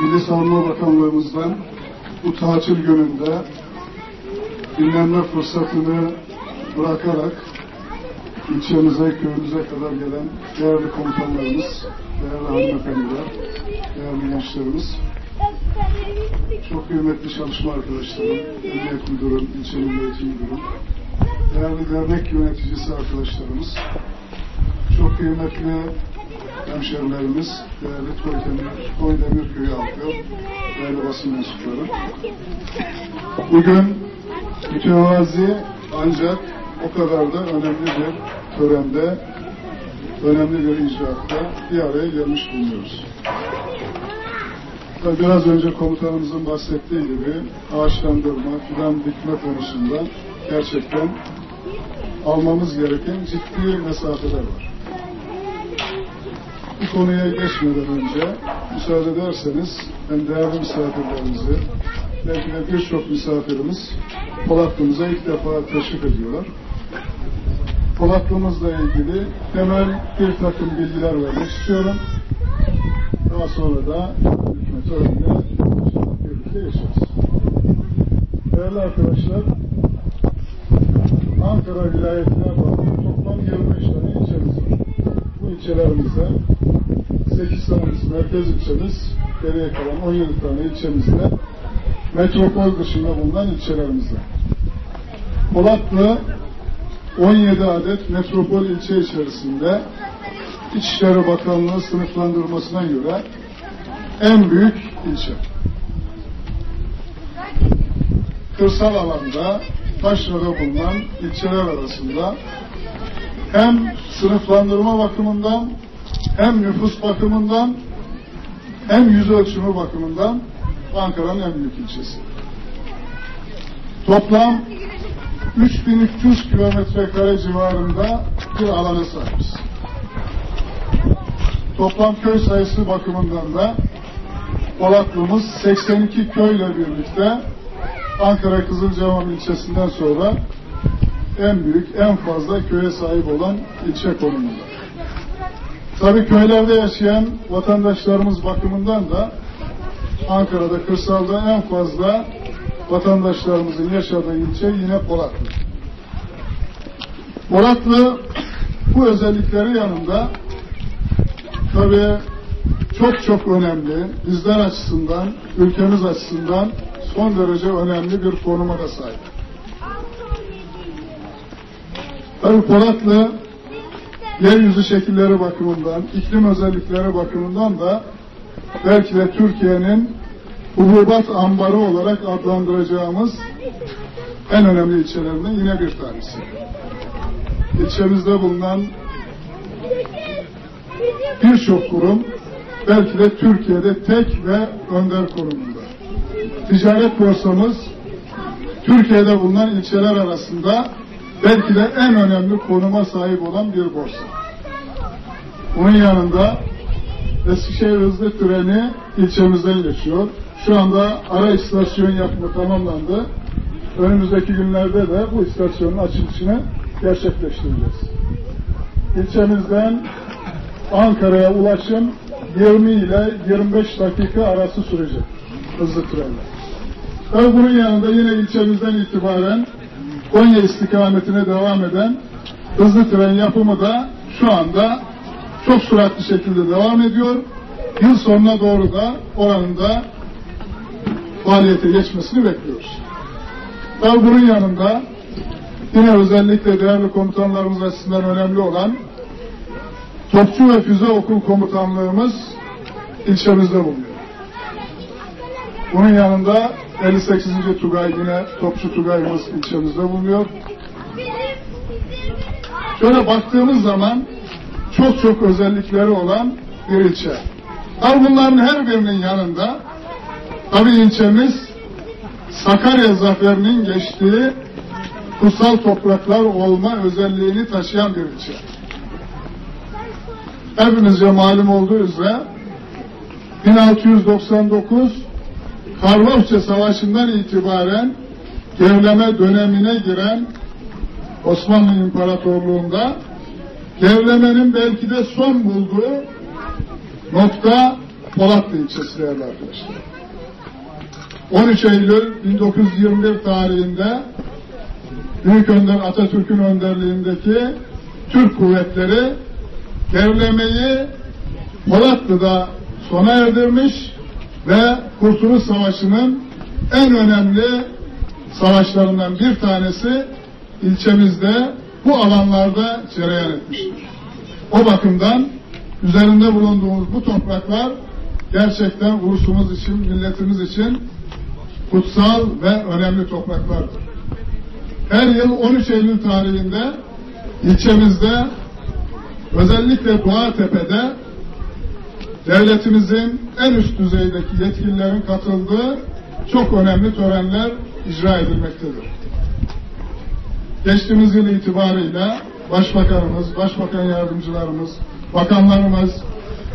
Milli Savunma Bakanlığımızdan bu tatil gününde dinlenme fırsatını bırakarak ilçemize, köyümüze kadar gelen değerli komutanlarımız, değerli hanımefendiler, değerli gençlerimiz, çok kıymetli çalışma arkadaşlarım, emniyet müdürüm, ilçenin yönetim müdürüm, değerli dernek yöneticisi arkadaşlarımız, çok kıymetli hemşerilerimiz, değerli Toydemir, Toydemir Köyü halkı, değerli basın mensupları. Bugün mütevazi ancak o kadar da önemli bir törende, önemli bir icraatta bir araya gelmiş bulunuyoruz. Biraz önce komutanımızın bahsettiği gibi ağaçlandırma, fidan dikme konusunda gerçekten almamız gereken ciddi mesafeler var. Bu konuya geçmeden önce müsaade ederseniz ben değerli misafirlerimizi, belki de birçok misafirimiz Polatlı'mıza ilk defa teşrif ediyorlar. Polatlı'mızla ilgili temel bir takım bilgiler vermek istiyorum. Daha sonra da hükümeti önünde inşallah birlikte yaşarız. Değerli arkadaşlar, Ankara vilayetine bağlı toplam 25 tane ilçemiz var. Bu ilçelerimizde 8 tanesi merkez ilçemiz, geriye kalan 17 tane ilçemizde metropol dışında bulunan ilçelerimizde. Polatlı 17 adet metropol ilçe içerisinde İçişleri Bakanlığı sınıflandırmasına göre en büyük ilçe. Kırsal alanda taşrada bulunan ilçeler arasında hem sınıflandırma bakımından hem nüfus bakımından hem yüz ölçümü bakımından Ankara'nın en büyük ilçesi. Toplam 3300 kilometre kare civarında bir alana sahibiz. Toplam köy sayısı bakımından da Polatlı'mız 82 köyle birlikte Ankara Kızılcahamam ilçesinden sonra en büyük, en fazla köye sahip olan ilçe konumunda. Tabii köylerde yaşayan vatandaşlarımız bakımından da Ankara'da kırsalda en fazla vatandaşlarımızın yaşadığı ilçe yine Polatlı. Polatlı bu özellikleri yanında tabii çok çok önemli, bizler açısından, ülkemiz açısından son derece önemli bir konuma da sahip. Tabii Polatlı yeryüzü şekilleri bakımından, iklim özellikleri bakımından da belki de Türkiye'nin hububat ambarı olarak adlandıracağımız en önemli ilçelerinden yine bir tanesi. İlçemizde bulunan birçok kurum belki de Türkiye'de tek ve önder konumunda. Ticaret borsamız Türkiye'de bulunan ilçeler arasında belki de en önemli konuma sahip olan bir borsa. Bunun yanında Eskişehir hızlı treni ilçemizden geçiyor. Şu anda ara istasyon yapımı tamamlandı. Önümüzdeki günlerde de bu istasyonun açılışını gerçekleştireceğiz. İlçemizden Ankara'ya ulaşım 20 ile 25 dakika arası sürecek hızlı trenle. Ve bunun yanında yine ilçemizden itibaren Konya istikametine devam eden hızlı tren yapımı da şu anda çok süratli şekilde devam ediyor. Yıl sonuna doğru da oranın da faaliyete geçmesini bekliyoruz. Ve bunun yanında yine özellikle değerli komutanlarımız açısından önemli olan Topçu ve Füze Okul Komutanlığımız ilçemizde bulunuyor. Bunun yanında 58. Tugay yine Topçu Tugayımız ilçemizde bulunuyor. Şöyle baktığımız zaman çok çok özellikleri olan bir ilçe. Tabi bunların her birinin yanında tabi ilçemiz Sakarya zaferinin geçtiği kutsal topraklar olma özelliğini taşıyan bir ilçe. Hepimizce malum olduğu üzere 1699 Karlofça Savaşı'ndan itibaren gerileme dönemine giren Osmanlı İmparatorluğu'nda gerilemenin belki de son bulduğu nokta Polatlı ilçesi değerli arkadaşlar. 13 Eylül 1921 tarihinde Büyük Önder Atatürk'ün önderliğindeki Türk kuvvetleri devlemeyi Polatlı'da sona erdirmiş ve Kurtuluş Savaşı'nın en önemli savaşlarından bir tanesi ilçemizde bu alanlarda cereyan etmiştir. O bakımdan üzerinde bulunduğumuz bu topraklar gerçekten ulusumuz için, milletimiz için kutsal ve önemli topraklardır. Her yıl 13 Eylül tarihinde ilçemizde özellikle Doğatepe'de devletimizin en üst düzeydeki yetkililerin katıldığı çok önemli törenler icra edilmektedir. Geçtiğimiz yıl itibarıyla Başbakanımız, Başbakan Yardımcılarımız, bakanlarımız,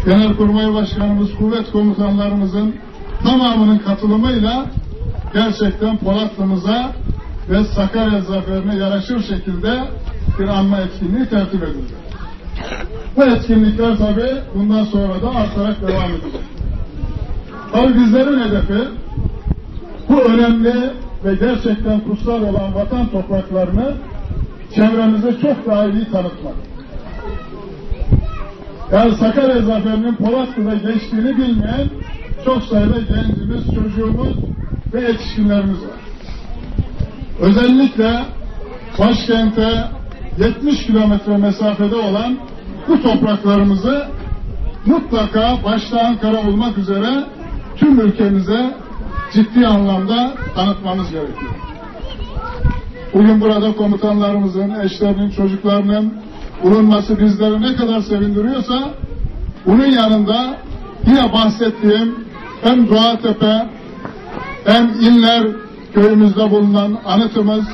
Genelkurmay Başkanımız, kuvvet komutanlarımızın tamamının katılımıyla gerçekten Polatlı'mıza ve Sakarya zaferine yaraşır şekilde bir anma etkinliği tertip edildi. Bu etkinlikler tabi bundan sonra da artarak devam edecek. Tabi bizlerin hedefi bu önemli ve gerçekten kutsal olan vatan topraklarını çevremize çok daha iyi tanıtmak. Yani Sakarya Zaferi'nin Polatlı'da geçtiğini bilmeyen çok sayıda gencimiz, çocuğumuz ve yetişkinlerimiz var. Özellikle başkente 70 kilometre mesafede olan bu topraklarımızı mutlaka başta Ankara olmak üzere tüm ülkemize ciddi anlamda tanıtmamız gerekiyor. Bugün burada komutanlarımızın, eşlerinin, çocuklarının bulunması bizleri ne kadar sevindiriyorsa bunun yanında yine bahsettiğim hem Doğatepe hem İnler köyümüzde bulunan anıtımız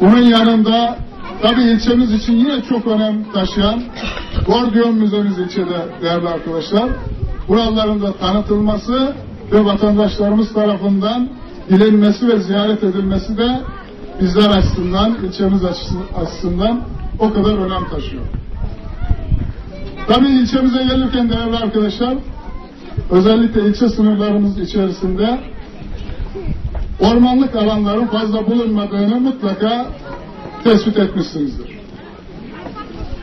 bunun yanında tabi ilçemiz için yine çok önem taşıyan Gordiyon Müzemiz ilçede değerli arkadaşlar. Buraların da tanıtılması ve vatandaşlarımız tarafından bilinmesi ve ziyaret edilmesi de bizler açısından, ilçemiz açısından o kadar önem taşıyor. Tabii ilçemize gelirken değerli arkadaşlar, özellikle ilçe sınırlarımız içerisinde ormanlık alanların fazla bulunmadığını mutlaka tespit etmişsinizdir.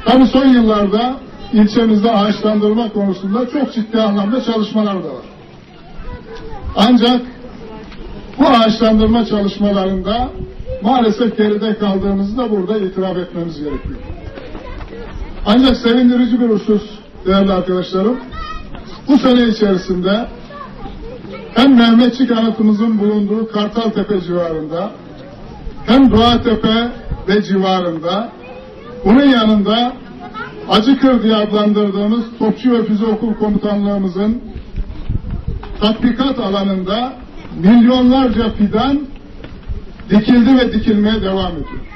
Tabii son yıllarda ilçemizde ağaçlandırma konusunda çok ciddi anlamda çalışmalar da var. Ancak bu ağaçlandırma çalışmalarında maalesef geride kaldığımızı da burada itiraf etmemiz gerekiyor. Ancak sevindirici bir husus değerli arkadaşlarım, bu sene içerisinde hem Mehmetçik anıtımızın bulunduğu Kartaltepe civarında hem Doğatepe ve civarında bunun yanında Acıkır diye adlandırdığımız Topçu ve Füze Okul Komutanlığımızın tatbikat alanında milyonlarca fidan dikildi ve dikilmeye devam ediyor.